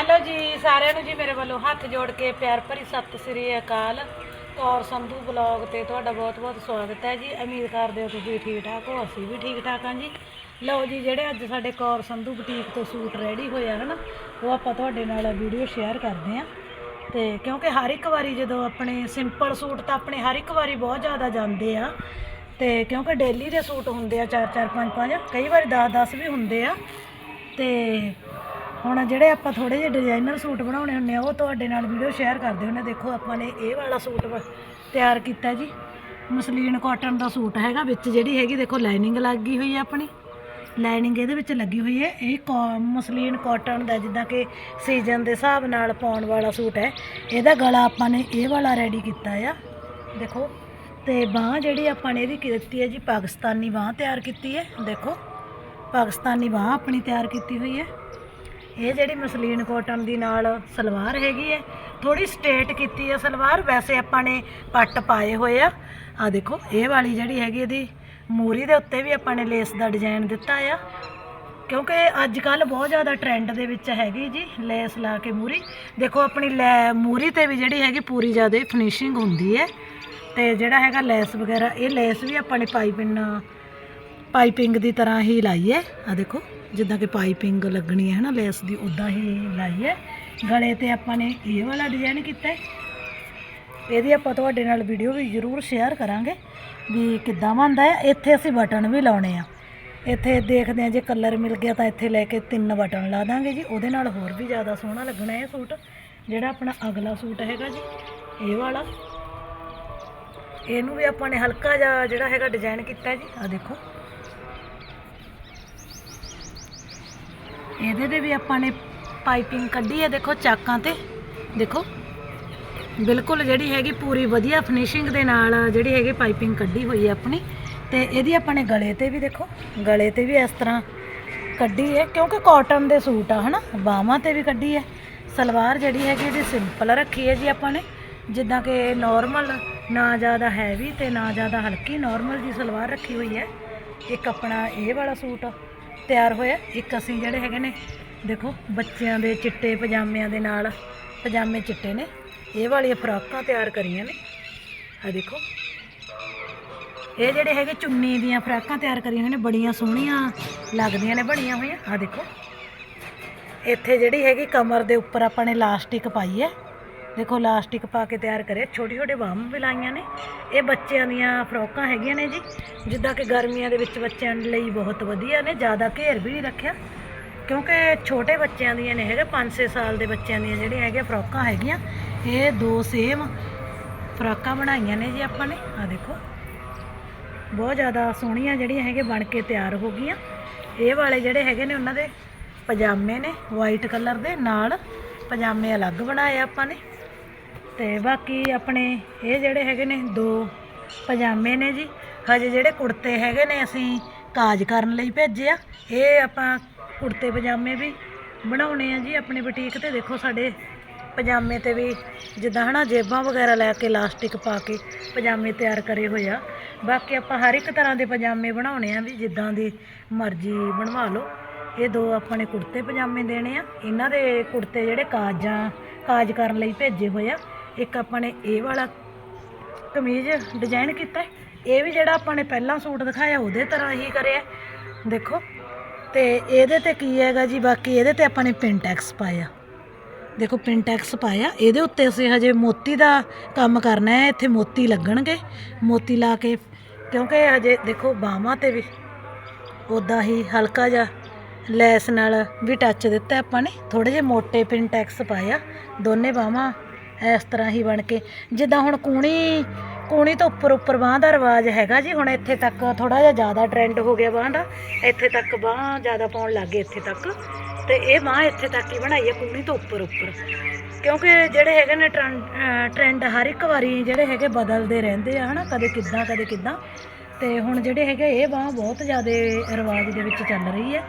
Hello ਜੀ, ਸਾਰਿਆਂ ਨੂੰ ਜੀ ਮੇਰੇ ਵੱਲੋਂ ਹੱਥ ਜੋੜ ਕੇ ਪਿਆਰ ਭਰੀ ਸਤਿ ਸ੍ਰੀ ਅਕਾਲ। ਕੌਰ ਸੰਧੂ ਬਲੌਗ ਤੇ ਤੁਹਾਡਾ ਬਹੁਤ-ਬਹੁਤ ਸਵਾਗਤ ਹੈ ਜੀ। ਉਮੀਦ ਕਰਦੇ ਹਾਂ ਤੁਸੀਂ ਠੀਕ ਠਾਕ ਹੋ, ਅਸੀਂ ਵੀ ਠੀਕ ਠਾਕ ਹਾਂ ਜੀ। ਲਓ ਜੀ, ਜਿਹੜੇ ਅੱਜ ਸਾਡੇ ਕੌਰ ਸੰਧੂ ਬੁਟੀਕ ਤੋਂ ਸੂਟ ਰੈਡੀ ਹੋਇਆ ਹਨ, ਉਹ ਆਪਾਂ ਤੁਹਾਡੇ ਨਾਲ ਵੀਡੀਓ ਸ਼ੇਅਰ ਕਰਦੇ ਹਾਂ। ਤੇ ਕਿਉਂਕਿ ਹਰ ਇੱਕ ਵਾਰੀ ਜਦੋਂ ਆਪਣੇ ਸਿੰਪਲ ਸੂਟ ਤਾਂ ਆਪਣੇ ਹਰ ਇੱਕ ਵਾਰੀ ਬਹੁਤ ਜ਼ਿਆਦਾ ਜਾਂਦੇ ਆ। ਤੇ ਕਿਉਂਕਿ ਡੇਲੀ ਦੇ ਸੂਟ ਹੁੰਦੇ ਆ 4-4 5-5 ਕਈ ਵਾਰੀ 10-10 ਵੀ ਹੁੰਦੇ ਆ। ਤੇ ਹੁਣ ਜਿਹੜੇ ਆਪਾਂ ਥੋੜੇ ਜਿਹੇ ਡਿਜ਼ਾਈਨਰ ਸੂਟ ਬਣਾਉਣੇ ਹੁੰਦੇ ਆ, ਉਹ ਤੁਹਾਡੇ ਨਾਲ ਵੀਡੀਓ ਸ਼ੇਅਰ ਕਰਦੇ ਹੁੰਦੇ ਦੇਖੋ, ਆਪਾਂ ਨੇ ਇਹ ਵਾਲਾ ਸੂਟ ਵਾ- ਤਿਆਰ ਕੀਤਾ ਜੀ। ਮਸਲੀਨ ਕਾਟਨ ਦਾ ਸੂਟ ਹੈਗਾ, ਵਿੱਚ ਜਿਹੜੀ ਹੈਗੀ, ਦੇਖੋ ਲਾਈਨਿੰਗ ਲੱਗ ਗਈ ਹੋਈ ਹੈ ਆਪਣੀ। ਲਾਈਨਿੰਗ ਇਹਦੇ ਵਿੱਚ ਲੱਗੀ ਹੋਈ ਹੈ। ਇਹ ਕਾ- ਮਸਲੀਨ ਕਾਟਨ ਦਾ ਜਿੱਦਾਂ ਕਿ ਸੀਜ਼ਨ ਦੇ ਹਿਸਾਬ ਨਾਲ ਪਾਉਣ ਵਾਲਾ ਸੂਟ ਹੈ। ਇਹਦਾ ਗਲਾ ਆਪਾਂ ਨੇ ਇਹ ਵਾਲਾ ਰੈਡੀ ਕੀਤਾ ਆ। ਦੇਖੋ, ਤੇ ਬਾਹ ਜਿਹੜੀ ਆਪਾਂ ਨੇ ਇਹਦੀ ਕੀਤੀ ਹੈ ਜੀ? ਪਾਕਿਸਤਾਨੀ ਬਾਹ ਤਿਆਰ ਕੀਤੀ ਹੈ। ਦੇਖੋ, ਪਾਕਿਸਤਾਨੀ ਬਾਹ ਆਪਣੀ ਤਿਆਰ ਕੀਤੀ ਹੋਈ ਹੈ। ਇਹ ਜਿਹੜੀ ਮਸਲੀਨ ਕਾਟਨ ਦੀ ਨਾਲ ਸਲਵਾਰ ਹੈਗੀ ਹੈ ਥੋੜੀ ਸਟੇਟ ਕੀਤੀ ਹੈ ਸਲਵਾਰ, ਵੈਸੇ ਆਪਾਂ ਨੇ ਪੱਟ ਪਾਏ ਹੋਏ ਆ। ਆ ਦੇਖੋ, ਇਹ ਵਾਲੀ ਜਿਹੜੀ ਹੈਗੀ ਇਹਦੀ ਮੂਰੀ ਦੇ ਉੱਤੇ ਵੀ ਆਪਾਂ ਨੇ ਲੇਸ ਦਾ ਡਿਜ਼ਾਈਨ ਦਿੱਤਾ ਆ। ਕਿਉਂਕਿ ਅੱਜ ਕੱਲ ਬਹੁਤ ਜ਼ਿਆਦਾ ਟ੍ਰੈਂਡ ਦੇ ਵਿੱਚ ਹੈਗੀ ਜੀ ਲੇਸ ਲਾ ਕੇ ਮੂਰੀ। ਦੇਖੋ, ਆਪਣੀ ਲੈ ਮੂਰੀ ਤੇ ਵੀ ਜਿਹੜੀ ਹੈਗੀ ਪੂਰੀ ਜ਼ਿਆਦਾ ਫਿਨਿਸ਼ਿੰਗ ਹੁੰਦੀ ਹੈ। ਤੇ ਜਿਹੜਾ ਹੈਗਾ ਲੈਸ ਵਗੈਰਾ, ਇਹ ਲੈਸ ਵੀ ਆਪਾਂ ਨੇ ਪਾਈਪਿੰਗ ਪਾਈਪਿੰਗ ਦੀ ਤਰ੍ਹਾਂ ਹੀ ਲਾਈ ਹੈ। ਆ ਦੇਖੋ। ਜਿੱਦਾਂ ਕਿ ਪਾਈਪਿੰਗ ਲੱਗਣੀ ਹੈ ਨਾ ਲੈਸ ਦੀ ਉਦਾਂ ਹੀ ਲਾਈ ਹੈ। ਗਲੇ ਤੇ ਆਪਾਂ ਨੇ ਇਹ ਵਾਲਾ ਡਿਜ਼ਾਈਨ ਕੀਤਾ ਹੈ। ਇਹਦੀ ਆਪਾਂ ਤੁਹਾਡੇ ਨਾਲ ਵੀਡੀਓ ਵੀ ਜ਼ਰੂਰ ਸ਼ੇਅਰ ਕਰਾਂਗੇ ਵੀ ਕਿੱਦਾਂ ਬਣਦਾ ਹੈ। ਇੱਥੇ ਅਸੀਂ ਬਟਨ ਵੀ ਲਾਉਣੇ ਆ। ਇੱਥੇ ਦੇਖਦੇ ਆ ਜੇ ਕਲਰ ਮਿਲ ਗਿਆ ਤਾਂ ਇੱਥੇ ਲੈ ਕੇ ਤਿੰਨ ਬਟਨ ਲਾ ਦਾਂਗੇ ਜੀ। ਉਹਦੇ ਨਾਲ ਹੋਰ ਵੀ ਜ਼ਿਆਦਾ ਸੋਹਣਾ ਲੱਗਣਾ ਇਹ ਸੂਟ। ਜਿਹੜਾ ਆਪਣਾ ਅਗਲਾ ਸੂਟ ਹੈਗਾ ਜੀ, ਇਹ ਵਾਲਾ। ਇਹਨੂੰ ਵੀ ਆਪਾਂ ਨੇ ਹਲਕਾ ਜਿਹਾ ਜਿਹੜਾ ਹੈਗਾ ਡਿਜ਼ਾਈਨ ਕੀਤਾ ਜੀ। ਆ ਦੇਖੋ। ਇਹਦੇ ਤੇ ਵੀ ਆਪਾਂ ਨੇ ਪਾਈਪਿੰਗ ਕੱਢੀ ਹੈ, ਦੇਖੋ ਚਾਕਾਂ ਤੇ। ਦੇਖੋ, ਬਿਲਕੁਲ ਜਿਹੜੀ ਹੈਗੀ ਪੂਰੀ ਵਧੀਆ ਫਿਨਿਸ਼ਿੰਗ ਦੇ ਨਾਲ ਜਿਹੜੀ ਹੈਗੀ ਪਾਈਪਿੰਗ ਕੱਢੀ ਹੋਈ ਹੈ ਆਪਣੀ। ਤੇ ਇਹਦੀ ਆਪਾਂ ਨੇ ਗਲੇ ਤੇ ਵੀ ਦੇਖੋ, ਗਲੇ ਤੇ ਵੀ ਇਸ ਤਰ੍ਹਾਂ ਕੱਢੀ ਹੈ, ਕਿਉਂਕਿ ਕਾਟਨ ਦੇ ਸੂਟ ਆ, ਹਨਾ? ਬਾਹਾਂ ਤੇ ਵੀ ਕੱਢੀ ਹੈ। ਸਲਵਾਰ ਜਿਹੜੀ ਹੈਗੀ ਇਹਦੀ ਸਿੰਪਲ ਰੱਖੀ ਹੈ ਜੀ ਆਪਾਂ ਨੇ। ਜਿੱਦਾਂ ਕਿ ਨਾਰਮਲ ਨਾ ਜ਼ਿਆਦਾ ਹੈਵੀ ਤੇ ਨਾ ਜ਼ਿਆਦਾ ਹਲਕੀ ਨਾਰਮਲ ਜੀ ਸਲਵਾਰ ਰੱਖੀ ਹੋਈ ਹੈ। ਇੱਕ ਆਪਣਾ ਇਹ ਵਾਲਾ ਸੂਟ ਤਿਆਰ ਹੋਇਆ। ਇੱਕ ਅਸੀਂ ਜਿਹੜੇ ਹੈਗੇ ਨੇ, ਦੇਖੋ, ਬੱਚਿਆਂ ਦੇ ਚਿੱਟੇ ਪਜਾਮਿਆਂ ਦੇ ਨਾਲ ਪਜਾਮੇ ਚਿੱਟੇ ਨੇ। ਇਹ ਵਾਲੀਆਂ ਫਰਾਕਾਂ ਤਿਆਰ ਕਰੀਆਂ ਨੇ। ਆ ਦੇਖੋ। ਇਹ ਜਿਹੜੇ ਹੈਗੇ ਚੁੰਨੀ ਦੀਆਂ ਫਰਾਕਾਂ ਤਿਆਰ ਕਰੀਆਂ ਹੋਈਆਂ ਨੇ, ਬੜੀਆਂ ਸੋਹਣੀਆਂ ਲੱਗਦੀਆਂ ਨੇ, ਬਣੀਆਂ ਹੋਈਆਂ। ਆ ਦੇਖੋ। ਇੱਥੇ ਜਿਹੜੀ ਹੈਗੀ ਕਮਰ ਦੇ ਉੱਪਰ ਆਪਾਂ ਨੇ ਲਾਸਟਿਕ ਪਾਈ ਹੈ। ਦੇਖੋ, ਲਾਸਟਿਕ ਪਾ ਕੇ ਤਿਆਰ ਕਰਿਆ। ਛੋਟੇ ਛੋਟੇ ਬਾਹਾਂ ਵੀ ਲਾਈਆਂ ਨੇ। ਇਹ ਬੱਚਿਆਂ ਦੀਆਂ ਫਰੋਕਾਂ ਹੈਗੀਆਂ ਨੇ ਜੀ। ਜਿੱਦਾਂ ਕਿ ਗਰਮੀਆਂ ਦੇ ਵਿੱਚ ਬੱਚਿਆਂ ਲਈ ਬਹੁਤ ਵਧੀਆ ਨੇ। ਜ਼ਿਆਦਾ ਘੇਰ ਵੀ ਨਹੀਂ ਰੱਖਿਆ। ਕਿਉਂਕਿ ਛੋਟੇ ਬੱਚਿਆਂ ਦੀਆਂ ਨੇ ਹੈਗੇ। 5-6 ਸਾਲ ਦੇ ਬੱਚਿਆਂ ਦੀਆਂ ਜਿਹੜੀਆਂ ਹੈਗੀਆਂ ਫਰੋਕਾਂ ਹੈਗੀਆਂ। ਇਹ ਦੋ ਸੇਮ ਫਰਾਕਾਂ ਬਣਾਈਆਂ ਨੇ ਜੀ ਆਪਾਂ ਨੇ। ਆ ਦੇਖੋ। ਬਹੁਤ ਜ਼ਿਆਦਾ ਸੋਹਣੀਆਂ ਜਿਹੜੀਆਂ ਹੈਗੇ ਬਣ ਕੇ ਤਿਆਰ ਹੋ ਗਈਆਂ। ਇਹ ਵਾਲੇ ਜਿਹੜੇ ਹੈਗੇ ਨੇ, ਉਹਨਾਂ ਦੇ ਪਜਾਮੇ ਨੇ। ਵਾਈਟ ਕਲਰ ਦੇ ਨਾਲ ਪਜਾਮੇ ਅਲੱਗ ਬਣਾਏ ਆਪਾਂ ਨੇ। ਤੇ ਬਾਕੀ ਆਪਣੇ ਇਹ ਜਿਹੜੇ ਹੈਗੇ ਨੇ ਦੋ ਪਜਾਮੇ ਨੇ ਜੀ। ਹਜੇ ਜਿਹੜੇ ਕੁੜਤੇ ਹੈਗੇ ਨੇ ਅਸੀਂ ਕਾਜ ਕਰਨ ਲਈ ਭੇਜੇ ਆ। ਇਹ ਆਪਾਂ ਕੁੜਤੇ ਪਜਾਮੇ ਵੀ ਬਣਾਉਣੇ ਆ ਜੀ ਆਪਣੇ ਬੁਟੀਕ ਤੇ। ਦੇਖੋ ਸਾਡੇ ਪਜਾਮੇ ਤੇ ਵੀ ਜਿੱਦਾਂ ਹਨਾ ਜੇਬਾਂ ਵਗੈਰਾ ਲੈ ਕੇ ਲਾਸਟਿਕ ਪਾ ਕੇ ਪਜਾਮੇ ਤਿਆਰ ਕਰੇ ਹੋਏ ਆ। ਬਾਕੀ ਆਪਾਂ ਹਰ ਇੱਕ ਤਰ੍ਹਾਂ ਦੇ ਪਜਾਮੇ ਬਣਾਉਣੇ ਆ ਵੀ ਜਿੱਦਾਂ ਦੀ ਮਰਜ਼ੀ ਬਣਵਾ ਲਓ। ਇਹ ਦੋ ਆਪਾਂ ਨੇ ਕੁੜਤੇ ਪਜਾਮੇ ਦੇਣੇ ਆ। ਇਹਨਾਂ ਦੇ ਕੁੜਤੇ ਜਿਹੜੇ ਕਾਜਾਂ, ਕਾਜ ਕਰਨ ਲਈ ਭੇਜੇ ਹੋਏ ਆ। ਇੱਕ ਆਪਾਂ ਨੇ ਇਹ ਵਾਲਾ ਕਮੀਜ਼ ਡਿਜ਼ਾਈਨ ਕੀਤਾ ਇਹ ਵੀ ਜਿਹੜਾ ਆਪਾਂ ਨੇ ਪਹਿਲਾਂ ਸੂਟ ਦਿਖਾਇਆ, ਉਹਦੇ ਤਰ੍ਹਾਂ ਹੀ ਕਰਿਆ ਦੇਖੋ, ਤੇ ਇਹਦੇ ਤੇ ਕੀ ਹੈਗਾ ਜੀ, ਬਾਕੀ ਇਹਦੇ ਤੇ ਆਪਾਂ ਨੇ ਪਿੰਟੈਕਸ ਪਾਇਆ। ਦੇਖੋ ਪਿੰਟੈਕਸ ਪਾਇਆ। ਇਹਦੇ ਉੱਤੇ ਅਸੀਂ ਹਜੇ ਮੋਤੀ ਦਾ ਕੰਮ ਕਰਨਾ ਹੈ। ਇੱਥੇ ਮੋਤੀ ਲੱਗਣਗੇ। ਮੋਤੀ ਲਾ ਕੇ, ਕਿਉਂਕਿ ਹਜੇ ਦੇਖੋ ਬਾਹਾਂ ਤੇ ਵੀ ਉਦਾਂ ਹੀ ਹਲਕਾ ਜਿਹਾ ਲੈਸ ਨਾਲ ਵੀ ਟੱਚ ਦਿੱਤਾ ਆਪਾਂ ਨੇ। ਥੋੜੇ ਜਿਹੇ ਮੋਟੇ ਪਿੰਟੈਕਸ ਪਾਇਆ। ਦੋਨੇ ਬਾਹਾਂ ਇਸ ਤਰ੍ਹਾਂ ਹੀ ਬਣ ਕੇ। ਜਿੱਦਾਂ ਹੁਣ ਕੂਣੀ ਕੂਣੀ ਤੋਂ ਉੱਪਰ ਉੱਪਰ ਬਾਹ ਦਾ ਰਿਵਾਜ ਹੈਗਾ ਜੀ, ਹੁਣ ਇੱਥੇ ਤੱਕ ਥੋੜਾ ਜਿਹਾ ਜ਼ਿਆਦਾ ਟ੍ਰੈਂਡ ਹੋ ਗਿਆ ਬਾਹ ਦਾ। ਇੱਥੇ ਤੱਕ ਬਾਹ ਜ਼ਿਆਦਾ ਪਾਉਣ ਲੱਗ ਗਏ ਇੱਥੇ ਤੱਕ। ਤੇ ਇਹ ਬਾਹ ਇੱਥੇ ਤੱਕ ਹੀ ਬਣਾਈ ਹੈ ਕੂਣੀ ਤੋਂ ਉੱਪਰ ਉੱਪਰ। ਕਿਉਂਕਿ ਜਿਹੜੇ ਹੈਗੇ ਨੇ ਟ੍ਰੈਂਡ ਹਰ ਇੱਕ ਵਾਰੀ ਜਿਹੜੇ ਹੈਗੇ ਬਦਲਦੇ ਰਹਿੰਦੇ ਆ, ਹਨਾ, ਕਦੇ ਕਿੱਦਾਂ ਕਦੇ ਕਿੱਦਾਂ। ਤੇ ਹੁਣ ਜਿਹੜੇ ਹੈਗੇ ਇਹ ਬਾਹ ਬਹੁਤ ਜ਼ਿਆਦਾ ਰਿਵਾਜ ਦੇ ਵਿੱਚ ਚੱਲ ਰਹੀ ਹੈ।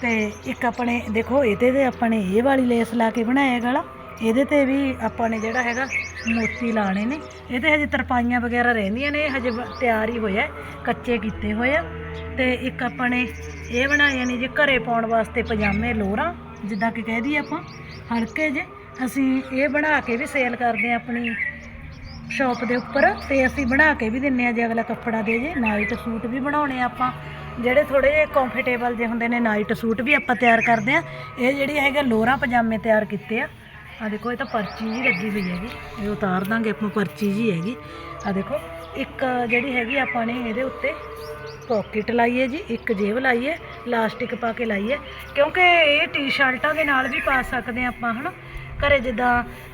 ਤੇ ਇੱਕ ਆਪਣੇ, ਦੇਖੋ, ਇਹਦੇ ਤੇ ਆਪਣੇ ਇਹ ਵਾਲੀ ਲੇਸ ਲਾ ਕੇ ਬਣਾਇਆ ਗਲਾ। ਇਹਦੇ ਤੇ ਵੀ ਆਪਾਂ ਨੇ ਜਿਹੜਾ ਹੈਗਾ ਮੋਤੀ ਲਾਣੇ ਨੇ। ਇਹਦੇ ਹਜੇ ਤਰਪਾਈਆਂ ਵਗੈਰਾ ਰਹਿੰਦੀਆਂ ਨੇ, ਇਹ ਹਜੇ ਤਿਆਰ ਹੀ ਹੋਇਆ ਕੱਚੇ ਕੀਤੇ ਹੋਏ ਆ। ਤੇ ਇੱਕ ਆਪਾਂ ਨੇ ਇਹ ਬਣਾਏ ਨੇ ਜੇ ਘਰੇ ਪਾਉਣ ਵਾਸਤੇ ਪਜਾਮੇ, ਲੋਰਾਂ, ਜਿੱਦਾਂ ਕਿ ਕਹਿ ਦਈਏ ਆਪਾਂ, ਹਲਕੇ ਜੇ ਅਸੀਂ ਇਹ ਬਣਾ ਕੇ ਵੀ ਸੇਲ ਕਰਦੇ ਆ ਆਪਣੀ ਸ਼ਾਪ ਦੇ ਉੱਪਰ ਤੇ ਅਸੀਂ ਬਣਾ ਕੇ ਵੀ ਦਿੰਨੇ ਆ ਜੇ ਅਗਲਾ ਕੱਪੜਾ ਦੇ ਜੇ। ਨਾਈਟ ਸੂਟ ਵੀ ਬਣਾਉਣੇ ਆ ਆਪਾਂ। ਜਿਹੜੇ ਥੋੜੇ ਜਿਹੇ ਕੰਫਰਟੇਬਲ ਜੇ ਹੁੰਦੇ ਨੇ, ਨਾਈਟ ਸੂਟ ਵੀ ਆਪਾਂ ਤਿਆਰ ਕਰਦੇ ਆ ਇਹ ਜਿਹੜੀ ਹੈਗਾ ਲੋਰਾ, ਪਜਾਮੇ ਤਿਆਰ ਕੀਤੇ ਆ। ਆ ਦੇਖੋ, ਇਹ ਤਾਂ ਪਰਚੀ ਜੀ ਲੱਗੀ ਹੋਈ ਹੈਗੀ। ਇਹ ਉਤਾਰ ਦਾਂਗੇ ਆਪਾਂ, ਪਰਚੀ ਜੀ ਹੈਗੀ। ਆ ਦੇਖੋ, ਇੱਕ ਜਿਹੜੀ ਹੈਗੀ ਆਪਾਂ ਨੇ ਇਹਦੇ ਉੱਤੇ ਪਾਕਟ ਲਾਈਏ ਜੀ, ਇੱਕ ਜੇਬ ਲਾਈਏ ਹੈ, ਲਾਸਟਿਕ ਪਾ ਕੇ ਲਾਈਏ ਕਿਉਂਕਿ ਇਹ ਟੀ-ਸ਼ਰਟਾਂ ਦੇ ਨਾਲ ਵੀ ਪਾ ਸਕਦੇ ਆ ਆਪਾਂ, ਹਨਾ? ਘਰੇ ਜਿੱਦਾਂ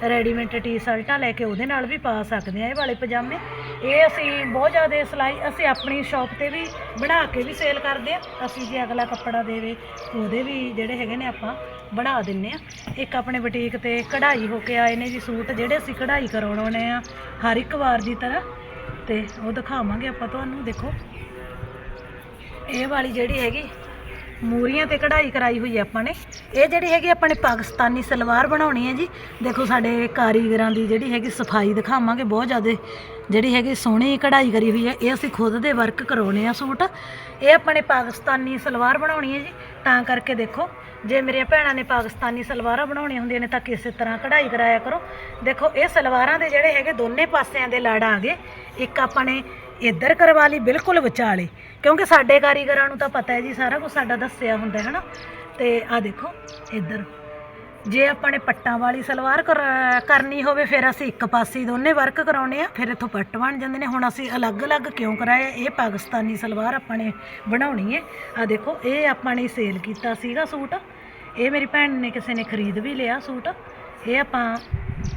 ਰੈਡੀਮੇਡ ਟੀ-ਸ਼ਰਟਾਂ ਲੈ ਕੇ ਉਹਦੇ ਨਾਲ ਵੀ ਪਾ ਸਕਦੇ ਆ ਇਹ ਵਾਲੇ ਪਜਾਮੇ। ਇਹ ਅਸੀਂ ਬਹੁਤ ਜ਼ਿਆਦਾ ਸਿਲਾਈ, ਅਸੀਂ ਆਪਣੀ ਸ਼ਾਪ ਤੇ ਵੀ ਬਣਾ ਕੇ ਵੀ ਸੇਲ ਕਰਦੇ ਆ ਅਸੀਂ ਜੇ ਅਗਲਾ ਕੱਪੜਾ ਦੇਵੇ, ਉਹਦੇ ਵੀ ਜਿਹੜੇ ਹੈਗੇ ਨੇ ਆਪਾਂ ਬਣਾ ਦਿੰਨੇ ਆ ਇੱਕ ਆਪਣੇ ਬੁਟੀਕ ਤੇ ਕਢਾਈ ਹੋ ਕੇ ਆਏ ਨੇ ਜੀ ਸੂਟ, ਜਿਹੜੇ ਅਸੀਂ ਕਢਾਈ ਕਰਾਉਣੇ ਆ ਹਰ ਇੱਕ ਵਾਰ ਦੀ ਤਰ੍ਹਾਂ। ਤੇ ਉਹ ਦਿਖਾਵਾਂਗੇ ਆਪਾਂ ਤੁਹਾਨੂੰ, ਦੇਖੋ। ਇਹ ਵਾਲੀ ਜਿਹੜੀ ਹੈਗੀ ਮੂਰੀਆਂ ਤੇ ਕਢਾਈ ਕਰਾਈ ਹੋਈ ਹੈ ਆਪਾਂ ਨੇ। ਇਹ ਜਿਹੜੀ ਹੈਗੀ ਆਪਾਂ ਨੇ ਪਾਕਿਸਤਾਨੀ ਸਲਵਾਰ ਬਣਾਉਣੀ ਹੈ ਜੀ। ਦੇਖੋ ਸਾਡੇ ਕਾਰੀਗਰਾਂ ਦੀ ਜਿਹੜੀ ਹੈਗੀ ਸਫ਼ਾਈ ਦਿਖਾਵਾਂਗੇ, ਬਹੁਤ ਜ਼ਿਆਦਾ ਜਿਹੜੀ ਹੈਗੀ ਸੋਹਣੀ ਕਢਾਈ ਕਰੀ ਹੋਈ ਹੈ ਇਹ ਅਸੀਂ ਖੁਦ ਦੇ ਵਰਕ ਕਰਾਉਣੇ ਆ ਸੂਟ। ਇਹ ਆਪਾਂ ਨੇ ਪਾਕਿਸਤਾਨੀ ਸਲਵਾਰ ਬਣਾਉਣੀ ਹੈ ਜੀ। ਤਾਂ ਕਰਕੇ ਦੇਖੋ, ਜੇ ਮੇਰੀਆਂ ਭੈਣਾਂ ਨੇ ਪਾਕਿਸਤਾਨੀ ਸਲਵਾਰਾਂ ਬਣਾਉਣੀਆਂ ਹੁੰਦੀਆਂ ਨੇ ਤਾਂ ਕਿਸੇ ਤਰ੍ਹਾਂ ਕਢਾਈ ਕਰਾਇਆ ਕਰੋ। ਦੇਖੋ, ਇਹ ਸਲਵਾਰਾਂ ਦੇ ਜਿਹੜੇ ਹੈਗੇ ਦੋਨੇ ਪਾਸਿਆਂ ਦੇ ਲੜ ਆ ਗਏ। ਇੱਕ ਆਪਾਂ ਨੇ ਇੱਧਰ ਕਰਵਾ ਲਈ, ਬਿਲਕੁਲ ਵਿਚਾਲੇ। ਕਿਉਂਕਿ ਸਾਡੇ ਕਾਰੀਗਰਾਂ ਨੂੰ ਤਾਂ ਪਤਾ ਹੈ ਜੀ, ਸਾਰਾ ਕੁਝ ਸਾਡਾ ਦੱਸਿਆ ਹੁੰਦਾ ਹੈ ਨਾ ਤੇ ਆ ਦੇਖੋ, ਇੱਧਰ। ਜੇ ਆਪਾਂ ਨੇ ਪੱਟਾਂ ਵਾਲੀ ਸਲਵਾਰ ਕਰ- ਕਰਨੀ ਹੋਵੇ, ਫਿਰ ਅਸੀਂ ਇੱਕ ਪਾਸੇ ਦੋਨੇ ਵਰਕ ਕਰਾਉਣੇ ਆ। ਫਿਰ ਇੱਥੋਂ ਪੱਟ ਬਣ ਜਾਂਦੇ ਨੇ। ਹੁਣ ਅਸੀਂ ਅਲੱਗ-ਅਲੱਗ ਕਿਉਂ ਕਰਾਇਆ ਇਹ ਪਾਕਿਸਤਾਨੀ ਸਲਵਾਰ ਆਪਾਂ ਨੇ ਬਣਾਉਣੀ ਹੈ। ਆ ਦੇਖੋ, ਇਹ ਆਪਾਂ ਨੇ ਸੇਲ ਕੀਤਾ ਸੀਗਾ ਸੂਟ। ਇਹ ਮੇਰੀ ਭੈਣ ਨੇ ਕਿਸੇ ਨੇ ਖਰੀਦ ਵੀ ਲਿਆ ਸੂਟ। ਇਹ ਆਪਾਂ,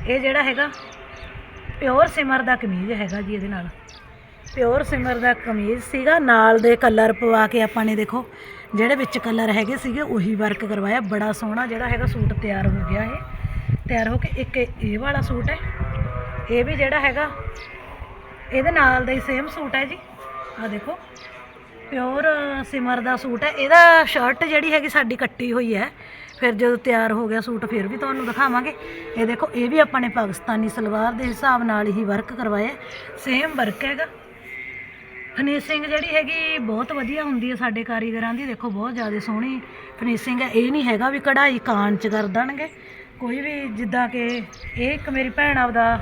ਇਹ ਜਿਹੜਾ ਹੈਗਾ ਪਿਓਰ ਸਿਮਰ ਦਾ ਕਮੀਜ਼ ਹੈਗਾ ਜੀ ਇਹਦੇ ਨਾਲ। ਪਿਓਰ ਸਿਮਰ ਦਾ ਕਮੀਜ਼ ਸੀਗਾ, ਨਾਲ ਦੇ ਕਲਰ ਪਵਾ ਕੇ ਆਪਾਂ ਨੇ ਦੇਖੋ, ਜਿਹੜੇ ਵਿੱਚ ਕਲਰ ਹੈਗੇ ਸੀਗੇ, ਉਹੀ ਵਰਕ ਕਰਵਾਇਆ। ਬੜਾ ਸੋਹਣਾ ਜਿਹੜਾ ਹੈਗਾ ਸੂਟ ਤਿਆਰ ਹੋ ਗਿਆ ਇਹ। ਤਿਆਰ ਹੋ ਕੇ ਇੱਕ ਇਹ ਵਾਲਾ ਸੂਟ ਹੈ। ਇਹ ਵੀ ਜਿਹੜਾ ਹੈਗਾ, ਇਹਦੇ ਨਾਲ ਦਾ ਹੀ ਸੇਮ ਸੂਟ ਹੈ ਜੀ। ਆ ਦੇਖੋ ਪਿਓਰ ਸਿਮਰ ਦਾ ਸੂਟ ਹੈ। ਇਹਦਾ ਸ਼ਰਟ ਜਿਹੜੀ ਹੈਗੀ ਸਾਡੀ ਕੱਟੀ ਹੋਈ ਹੈ। ਫਿਰ ਜਦੋਂ ਤਿਆਰ ਹੋ ਗਿਆ ਸੂਟ, ਫਿਰ ਵੀ ਤੁਹਾਨੂੰ ਦਿਖਾਵਾਂਗੇ। ਇਹ ਦੇਖੋ, ਇਹ ਵੀ ਆਪਾਂ ਨੇ ਪਾਕਿਸਤਾਨੀ ਸਲਵਾਰ ਦੇ ਹਿਸਾਬ ਨਾਲ ਹੀ ਵਰਕ ਕਰਵਾਇਆ। ਸੇਮ ਵਰਕ ਹੈਗਾ। ਫਿਨਿਸ਼ਿੰਗ ਜਿਹੜੀ ਹੈਗੀ ਬਹੁਤ ਵਧੀਆ ਹੁੰਦੀ ਹੈ ਸਾਡੇ ਕਾਰੀਗਰਾਂ ਦੀ, ਦੇਖੋ ਬਹੁਤ ਜ਼ਿਆਦਾ ਸੋਹਣੀ ਫਿਨਿਸ਼ਿੰਗ ਹੈ ਇਹ ਨਹੀਂ ਹੈਗਾ ਵੀ ਕਢਾਈ ਕਾਨ ਚ ਕਰ ਦੇਣਗੇ। ਕੋਈ ਵੀ ਜਿੱਦਾਂ ਕਿ ਇਹ ਇੱਕ ਮੇਰੀ ਭੈਣ ਆਪਦਾ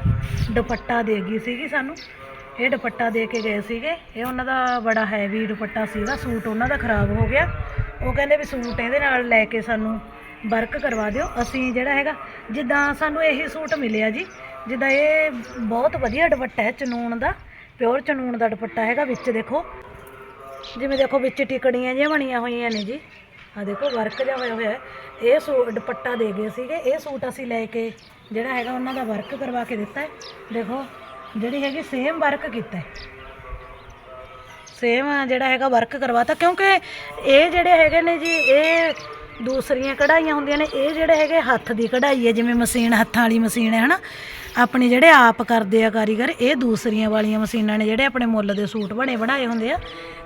ਦੁਪੱਟਾ ਦੇ ਗਈ ਸੀਗੀ ਸਾਨੂੰ। ਇਹ ਦੁਪੱਟਾ ਦੇ ਕੇ ਗਏ ਸੀਗੇ। ਇਹ ਉਹਨਾਂ ਦਾ ਬੜਾ ਹੈਵੀ ਦੁਪੱਟਾ ਸੀਗਾ, ਸੂਟ ਉਹਨਾਂ ਦਾ ਖਰਾਬ ਹੋ ਗਿਆ। ਉਹ ਕਹਿੰਦੇ ਵੀ ਸੂਟ ਇਹਦੇ ਨਾਲ ਲੈ ਕੇ ਸਾਨੂੰ ਵਰਕ ਕਰਵਾ ਦਿਓ। ਅਸੀਂ ਜਿਹੜਾ ਹੈਗਾ, ਜਿੱਦਾਂ ਸਾਨੂੰ ਇਹੀ ਸੂਟ ਮਿਲਿਆ ਜੀ, ਜਿੱਦਾਂ ਇਹ ਬਹੁਤ ਵਧੀਆ ਦੁਪੱਟਾ ਹੈ ਚਨੂਨ ਦਾ। ਪਿਓਰ ਚਨੂਨ ਦਾ ਦੁਪੱਟਾ ਹੈਗਾ ਵਿੱਚ ਦੇਖੋ। ਜਿਵੇਂ ਦੇਖੋ ਵਿੱਚ ਟਿਕੜੀਆਂ ਜਿਹੀਆਂ ਬਣੀਆਂ ਹੋਈਆਂ ਨੇ ਜੀ। ਆ ਦੇਖੋ ਵਰਕ ਜਿਹਾ ਹੋਇਆ ਹੋਇਆ ਇਹ ਸੂ, ਦੁਪੱਟਾ ਦੇ ਗਏ ਸੀਗੇ। ਇਹ ਸੂਟ ਅਸੀਂ ਲੈ ਕੇ ਜਿਹੜਾ ਹੈਗਾ ਉਹਨਾਂ ਦਾ ਵਰਕ ਕਰਵਾ ਕੇ ਦਿੱਤਾ ਹੈ। ਦੇਖੋ, ਜਿਹੜੀ ਹੈਗੀ ਸੇਮ ਵਰਕ ਕੀਤਾ ਹੈ। ਸੇਮ ਜਿਹੜਾ ਹੈਗਾ ਵਰਕ ਕਰਵਾਤਾ। ਕਿਉਂਕਿ ਇਹ ਜਿਹੜੇ ਹੈਗੇ ਨੇ ਜੀ, ਇਹ ਦੂਸਰੀਆਂ ਕਢਾਈਆਂ ਹੁੰਦੀਆਂ ਨੇ। ਇਹ ਜਿਹੜੇ ਹੈਗੇ ਹੱਥ ਦੀ ਕਢਾਈ ਹੈ, ਜਿਵੇਂ ਮਸ਼ੀਨ, ਹੱਥਾਂ ਵਾਲੀ ਮਸ਼ੀਨ ਹੈ, ਹਨਾ? ਆਪਣੇ ਜਿਹੜੇ ਆਪ ਕਰਦੇ ਆ ਕਾਰੀਗਰ, ਇਹ ਦੂਸਰੀਆਂ ਵਾਲੀਆਂ ਮਸ਼ੀਨਾਂ ਨੇ ਜਿਹੜੇ ਆਪਣੇ ਮੁੱਲ ਦੇ ਸੂਟ ਬਣੇ ਬਣਾਏ ਹੁੰਦੇ ਆ।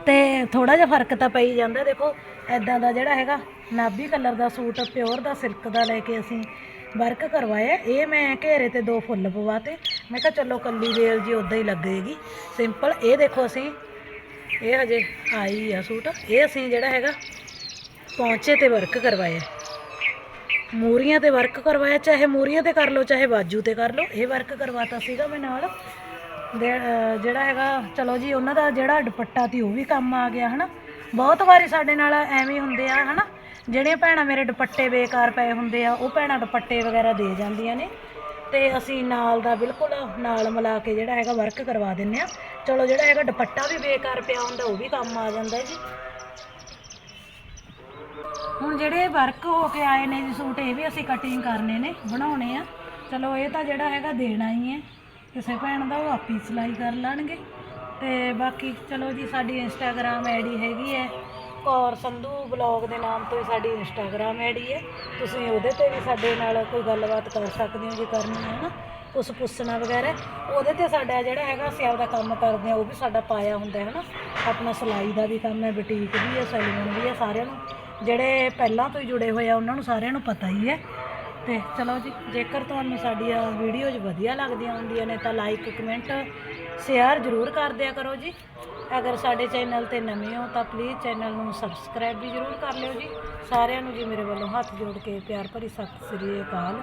ਤੇ ਥੋੜਾ ਜਿਹਾ ਫ਼ਰਕ ਤਾਂ ਪਈ ਜਾਂਦਾ, ਦੇਖੋ ਐਦਾਂ ਦਾ ਜਿਹੜਾ ਹੈਗਾ, ਨਾਭੀ ਕਲਰ ਦਾ ਸੂਟ, ਪਿਓਰ ਦਾ, ਸਿਲਕ ਦਾ ਲੈ ਕੇ ਅਸੀਂ ਵਰਕ ਕਰਵਾਇਆ। ਇਹ ਮੈਂ ਘੇਰੇ ਤੇ ਦੋ ਫੁੱਲ ਪਵਾਤੇ। ਮੈਂ ਕਿਹਾ, ਚਲੋ, ਕੱਲੀ ਵੇਲ ਜੀ ਉਦਾਂ ਹੀ ਲੱਗੇਗੀ। ਸਿੰਪਲ, ਇਹ ਦੇਖੋ ਅਸੀਂ, ਇਹ ਹਜੇ ਆਈ ਆ ਸੂਟ। ਇਹ ਅਸੀਂ ਜਿਹੜਾ ਹੈਗਾ, ਪੌਂਚੇ ਤੇ ਵਰਕ ਕਰਵਾਇਆ। ਮੂਰੀਆਂ ਤੇ ਵਰਕ ਕਰਵਾਇਆ, ਚਾਹੇ ਮੂਰੀਆਂ ਤੇ ਕਰ ਲਓ, ਚਾਹੇ ਬਾਜੂ ਤੇ ਕਰ ਲਓ। ਇਹ ਵਰਕ ਕਰਵਾਤਾ ਸੀਗਾ ਮੈਂ ਨਾਲ। ਦੇ- ਜਿਹੜਾ ਹੈਗਾ, ਚਲੋ ਜੀ, ਉਹਨਾਂ ਦਾ ਜਿਹੜਾ ਦੁਪੱਟਾ ਤੀ ਉਹ ਵੀ ਕੰਮ ਆ ਗਿਆ, ਹਨਾ? ਬਹੁਤ ਵਾਰੀ ਸਾਡੇ ਨਾਲ ਐਵੇਂ ਹੁੰਦੇ ਆ, ਹਨਾ? ਜਿਹੜੀਆਂ ਭੈਣਾਂ ਮੇਰੇ ਦੁਪੱਟੇ ਬੇਕਾਰ ਪਏ ਹੁੰਦੇ ਆ, ਉਹ ਭੈਣਾਂ ਦੁਪੱਟੇ ਵਗੈਰਾ ਦੇ ਜਾਂਦੀਆਂ ਨੇ। ਤੇ ਅਸੀਂ ਨਾਲ ਦਾ ਬਿਲਕੁਲ ਨਾਲ ਮਿਲਾ ਕੇ ਜਿਹੜਾ ਹੈਗਾ ਵਰਕ ਕਰਵਾ ਦਿੰਨੇ ਆ। ਚਲੋ, ਜਿਹੜਾ ਹੈਗਾ ਦੁਪੱਟਾ ਵੀ ਬੇਕਾਰ ਪਿਆ ਹੁੰਦਾ, ਉਹ ਵੀ ਕੰਮ ਆ ਜਾਂਦਾ ਜੀ। ਹੁਣ ਜਿਹੜੇ ਵਰਕ ਹੋ ਕੇ ਆਏ ਨੇ ਜੀ ਸੂਟ, ਇਹ ਵੀ ਅਸੀਂ ਕਟਿੰਗ ਕਰਨੇ ਨੇ, ਬਣਾਉਣੇ ਆ। ਚਲੋ, ਇਹ ਤਾਂ ਜਿਹੜਾ ਹੈਗਾ ਦੇਣਾ ਹੀ ਹੈ। ਕਿਸੇ ਭੈਣ ਦਾ ਉਹ ਆਪੀ ਸਿਲਾਈ ਕਰ ਲੈਣਗੇ। ਤੇ ਬਾਕੀ, ਚਲੋ ਜੀ, ਸਾਡੀ ਇੰਸਟਾਗ੍ਰam ਆਈਡੀ ਹੈਗੀ ਹੈ। ਕੌਰ ਸੰਧੂ ਬਲੌਗ ਦੇ ਨਾਮ ਤੋਂ ਹੀ ਸਾਡੀ ਇੰਸਟਾਗ੍ਰam ਆਈਡੀ ਹੈ। ਤੁਸੀਂ ਉਹਦੇ ਤੇ ਵੀ ਸਾਡੇ ਨਾਲ ਕੋਈ ਗੱਲਬਾਤ ਕਰ ਸਕਦੇ ਹੋ ਜੇ ਕਰਨੀ ਹੈ ਨਾ। ਕੁਛ ਪੁੱਛਣਾ ਵਗੈਰਾ। ਉਹਦੇ ਤੇ ਸਾਡਾ ਜਿਹੜਾ ਹੈਗਾ, ਅਸੀਂ ਆਪਦਾ ਕੰਮ ਕਰਦੇ ਆ ਉਹ ਵੀ ਸਾਡਾ ਪਾਇਆ ਹੁੰਦਾ ਹੈ ਨਾ। ਆਪਣਾ ਸਿਲਾਈ ਦਾ ਵੀ ਕੰਮ ਹੈ, ਬੁਟੀਕ ਵੀ ਹੈ ਸੈਲੂਨ ਵੀ ਹੈ, ਸਾਰਿਆਂ ਨੂੰ। ਜਿਹੜੇ ਪਹਿਲਾਂ ਤੋਂ ਹੀ ਜੁੜੇ ਹੋਏ ਆ, ਉਹਨਾਂ ਨੂੰ ਸਾਰਿਆਂ ਨੂੰ ਪਤਾ ਹੀ ਹੈ। ਤੇ ਚਲੋ ਜੀ, ਜੇਕਰ ਤੁਹਾਨੂੰ ਸਾਡੀਆਂ ਵੀਡੀਓਜ਼ ਵਧੀਆ ਲੱਗਦੀਆਂ ਹੁੰਦੀਆਂ ਨੇ, ਤਾਂ ਲਾਈਕ ਕਮੈਂਟ ਸ਼ੇਅਰ ਜ਼ਰੂਰ ਕਰ ਦਿਆ ਕਰੋ ਜੀ। ਅਗਰ ਸਾਡੇ ਚੈਨਲ ਤੇ ਨਵੇਂ ਹੋ, ਤਾਂ ਪਲੀਜ਼ ਚੈਨਲ ਨੂੰ ਸਬਸਕ੍ਰਾਈਬ ਵੀ ਜ਼ਰੂਰ ਕਰ ਲਿਓ ਜੀ। ਸਾਰਿਆਂ ਨੂੰ ਜੀ ਮੇਰੇ ਵੱਲੋਂ ਹੱਥ ਜੋੜ ਕੇ ਪਿਆਰ ਭਰੀ ਸਤਿ ਸ੍ਰੀ ਅਕਾਲ।